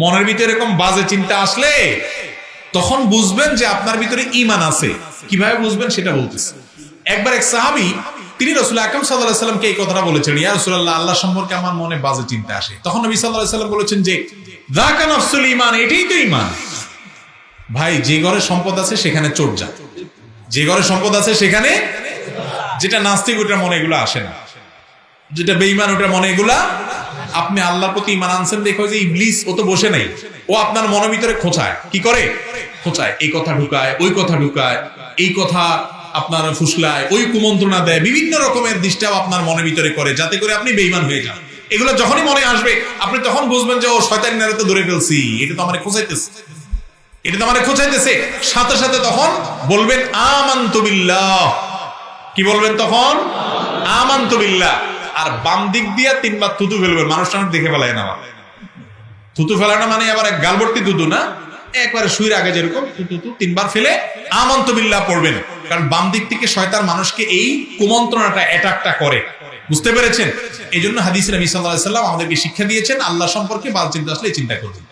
মনের ভিতরে এরকম বাজে চিন্তা আসলে, তখন বুঝবেন যে আপনার ভিতরে ইমান আছে। কীভাবে বুঝবেন সেটা বলতেছে। একবার এক সাহাবি, তিনি রসুল আকরম সাল্লাহ সাল্লামকে এই কথাটা বলেছেন, ইয়া রসুল্লাহ আল্লাহ সম্পর্কে আমার মনে বাজে চিন্তা আসে। তখন নবী সাল্লাহ সাল্লাম বলেছেন যে দাকা নফসুল ইমান এটাই তো ইমান ভাই, যে ঘরে সম্পদ আছে সেখানে চোট যা যে ঘরে সম্পদ আছে সেখানে যেটা নাস্তিক ওটার মনে এগুলো আসে না। যেটা বেইমান ওটার মনে এগুলা আপনি আল্লাহর প্রতি ইমান আনছেন দেখো যে ইবলিস, ও তো বসে নাই। ও আপনার মনের ভিতরে খোঁচায়। কি করে? খোঁচায়। এই কথা ঢুকায়, ওই কথা ঢুকায়, এই কথা আপনার ফুসলায়, ওই কুমন্ত্রণা দেয়। বিভিন্ন রকমের দৃষ্টাও আপনার মনের ভিতরে করে, যাতে করে আপনি বেইমান হয়ে যান। এগুলো যখনই মনে আসবে, আপনি তখন বুঝবেন যে, ও শয়তান তো ধরে ফেলছি। এটা তো আমার খোঁচাইতেছে। এটা তো আমার খোঁচাইতেছে। সাথে সাথে তখন বলবেন, আমান্ত বিল্লাহ। কি বলবেন তখন? আমান্ত বিল্লাহ। আর বাম দিক দিয়ে তিনবার থুতু ফেলবেন, মানুষটা দেখে ফেলায় না। থুতু ফেলানো মানে আবার এক গালবর্তি থুতু না? একবারে শুয়ের আগে যেরকম থুতু তিনবার ফেলে আমন্ত বিল্লাহ পড়বেন। কারণ বাম দিক থেকে শয়তান মানুষকে এই কুমন্ত্রণাটা অ্যাটাকটা করে। বুঝতে পেরেছেন? এই জন্য হাদিস নবী সাল্লাহ সাল্লাম আমাদেরকে শিক্ষা দিয়েছেন, আল্লাহ সম্পর্কে বাল চিন্তা আসলে চিন্তা করবেন।